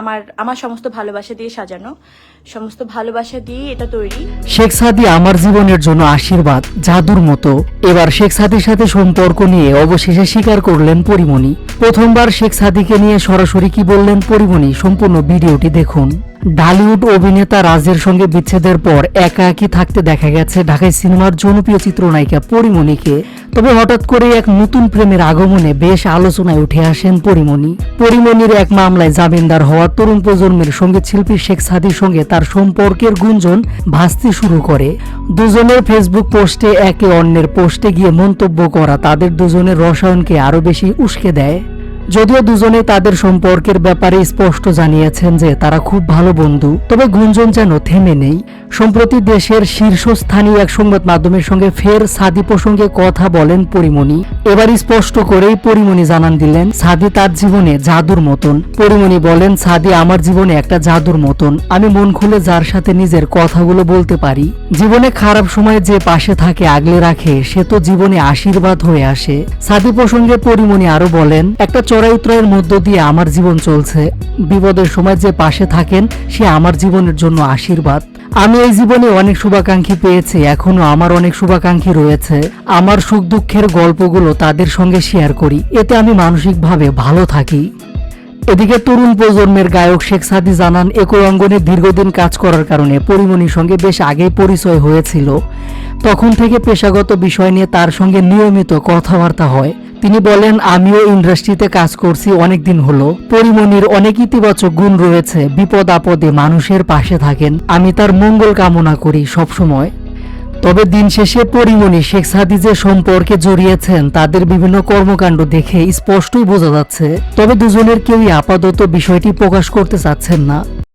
আমার আমার সমস্ত ভালোবাসা দিয়ে সাজানো, সমস্ত ভালোবাসা দিয়ে এটা তৈরি। শেখ সাদি আমার জীবনের জন্য আশীর্বাদ, জাদুর মতো। এবার শেখ সাদির সাথে সম্পর্ক নিয়ে অবশেষে স্বীকার করলেন পরিমণি। প্রথমবার শেখ সাদিকে নিয়ে সরাসরি কি বললেন পরিমণি, সম্পূর্ণ ভিডিওটি দেখুন। ঢালিউড অভিনেতা রাজের সঙ্গে বিচ্ছেদের পর একা একই থাকতে দেখা গেছে ঢাকায় সিনেমার জনপ্রিয় চিত্রনায়িকা পরিমণিকে। তবে হঠাৎ করে এক নতুন প্রেমের আগমনে বেশ আলোচনায় উঠে আসেন পরিমণি। পরিমণির এক মামলায় জামিনদার হওয়া তরুণ প্রজন্মের সঙ্গে শিল্পী শেখ সাদির সঙ্গে তার সম্পর্কের গুঞ্জন ভাসতে শুরু করে। দুজনের ফেসবুক পোস্টে একে অন্যের পোস্টে গিয়ে মন্তব্য করা তাদের দুজনের রসায়নকে আরও বেশি উস্কে দেয়। যদিও দুজনে তাদের সম্পর্কের ব্যাপারে স্পষ্ট জানিয়েছেন যে তারা খুব ভালো বন্ধু, তবে গুঞ্জন যেন থেমে নেই। সম্প্রতি দেশের শীর্ষস্থানীয় এক সংবাদ মাধ্যমের সঙ্গে ফের সাদি প্রসঙ্গে কথা বলেন পরিমণি। এবার স্পষ্ট করেই পরিমণি জানান দিলেন, সাদি তার জীবনে জাদুর মতন। পরিমণি বলেন, সাদি আমার জীবনে একটা জাদুর মতন। আমি মন খুলে যার সাথে নিজের কথাগুলো বলতে পারি। জীবনে খারাপ সময়ে যে পাশে থাকে আগলে রাখে, সে তো জীবনে আশীর্বাদ হয়ে আসে। সাদি প্রসঙ্গে পরিমণি আরও বলেন, একটা চড়াই উত্তরের মধ্য দিয়ে আমার জীবন চলছে। বিপদের সময় যে পাশে থাকেন, সে আমার জীবনের জন্য আশীর্বাদ। আমি এই জীবনে অনেক শুভাকাঙ্ক্ষী পেয়েছি, এখনও আমার অনেক শুভাকাঙ্ক্ষী রয়েছে। আমার সুখ দুঃখের গল্পগুলো তাদের সঙ্গে শেয়ার করি, এতে আমি মানসিকভাবে ভালো থাকি। এদিকে তরুণ প্রজন্মের গায়ক শেখ সাদি জানান, একই অঙ্গনে দীর্ঘদিন কাজ করার কারণে পরিমণির সঙ্গে বেশ আগেই পরিচয় হয়েছিল। তখন থেকে পেশাগত বিষয় নিয়ে তার সঙ্গে নিয়মিত কথাবার্তা হয়। তিনি বলেন, আমিও ইন্ডাস্ট্রিতে কাজ করছি অনেক দিন হলো। পরিমণির অনেক ইতিবাচক গুণ রয়েছে। বিপদ আপদে মানুষের পাশে থাকেন। আমি তার মঙ্গল কামনা করি সবসময়। তবে দিন শেষে পরিমণি শেখ সাদিজে সম্পর্কে জড়িয়েছেন তাদের বিভিন্ন কর্মকাণ্ড দেখে স্পষ্টই বোঝা যাচ্ছে, তবে দুজনের কেউই আপাতত বিষয়টি প্রকাশ করতে চাচ্ছেন না।